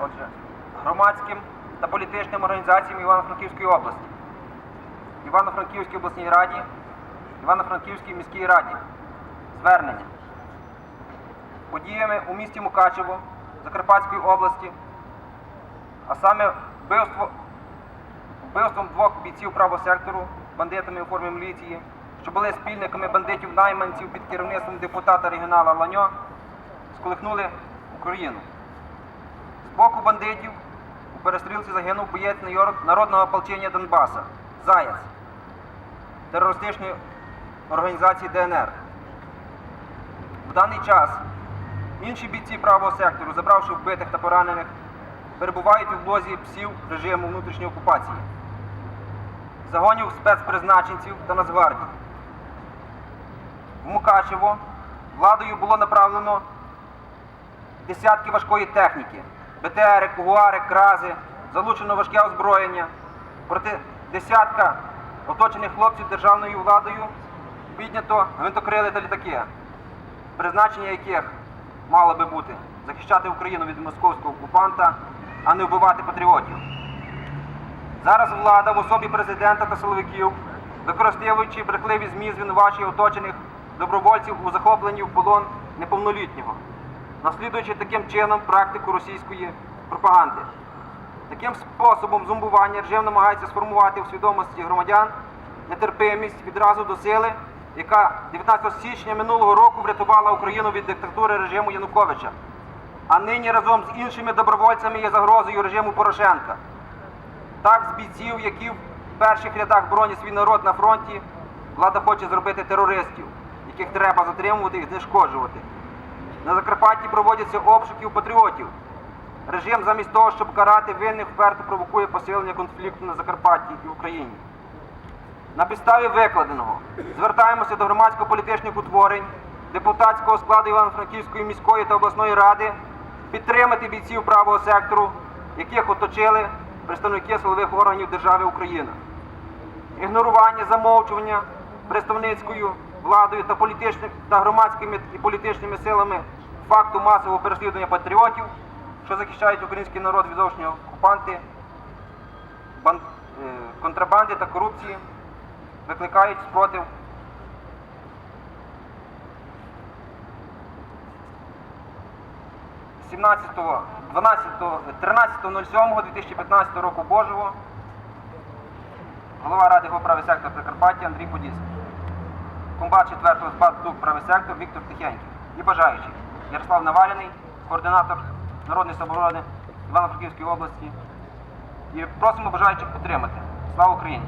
Отже, громадським та політичним організаціям Івано-Франківської області, Івано-Франківській обласній раді, Івано-Франківській міській раді. Звернення. Подіями у місті Мукачево Закарпатської області, а саме вбивство, вбивством двох бійців правого сектору бандитами у формі міліції, що були спільниками бандитів-найманців під керівництвом депутата регіонала Ланьо, сколихнули Україну. З боку бандитів у перестрілці загинув боєць народного ополчення Донбаса Заяць терористичної організації ДНР. В даний час інші бійці правого сектору, забравши вбитих та поранених, перебувають у блозі псів режиму внутрішньої окупації, загонів спецпризначенців та Нацгвардії. В Мукачево владою було направлено десятки важкої техніки, БТРи, Кугуари, Крази, залучено важке озброєння. Проти десятка оточених хлопців державною владою піднято гвинтокрили та літаки, призначення яких мало би бути захищати Україну від московського окупанта, а не вбивати патріотів. Зараз влада в особі президента та силовиків, використовуючи брехливі ЗМІ, звинувачує оточених добровольців у захопленні в полон неповнолітнього, наслідуючи таким чином практику російської пропаганди. Таким способом зомбування режим намагається сформувати у свідомості громадян нетерпимість відразу до сили, яка 19 січня минулого року врятувала Україну від диктатури режиму Януковича, а нині разом з іншими добровольцями є загрозою режиму Порошенка. Так, з бійців, які в перших рядах боронять свій народ на фронті, влада хоче зробити терористів, яких треба затримувати і знешкоджувати. На Закарпатті проводяться обшуки у патріотів. Режим замість того, щоб карати винних, вперто провокує посилення конфлікту на Закарпатті і Україні. На підставі викладеного звертаємося до громадсько-політичних утворень, депутатського складу Івано-Франківської міської та обласної ради підтримати бійців правого сектору, яких оточили представники силових органів держави Україна. Ігнорування, замовчування представницькою владою та та громадськими і політичними силами факту масового переслідування патріотів, що захищають український народ від зовнішнього окупанти, бан- е, контрабанди та корупції, викликають спротив. – 17, 12, 13.07.2015 року Божого голова Ради правий сектор Прикарпаття Андрій Подільський. Комбат 4-го спад правий сектор Віктор Тихенький. І бажаючий Ярослав Наваляний, координатор Народної самооборони Івано-Франківської області. І просимо бажаючих підтримати. Слава Україні!